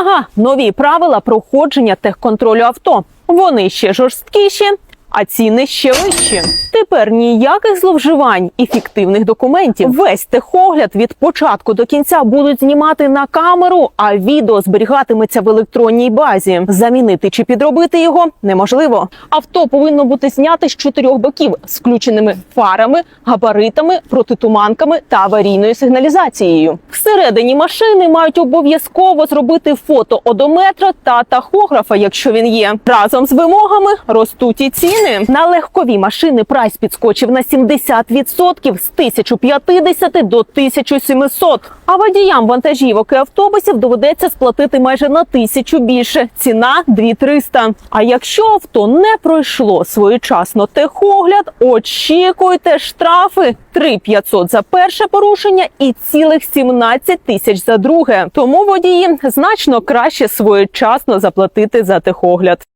Увага! Нові правила проходження техконтролю авто. Вони ще жорсткіші, а ціни ще вищі. Тепер ніяких зловживань і фіктивних документів. Весь техогляд від початку до кінця будуть знімати на камеру, а відео зберігатиметься в електронній базі. Замінити чи підробити його неможливо. Авто повинно бути знято з чотирьох боків з включеними фарами, габаритами, протитуманками та аварійною сигналізацією. Всередині машини мають обов'язково зробити фото одометра та тахографа, якщо він є. Разом з вимогами ростуть і ціни. На легкові машини прайс підскочив на 70% з 1050 до 1700. А водіям вантажівок і автобусів доведеться сплатити майже на тисячу більше. Ціна 2300. А якщо авто не пройшло своєчасно техогляд, очікуйте штрафи 3500 за перше порушення і цілих 17 тисяч за друге. Тому водії значно краще своєчасно заплатити за техогляд.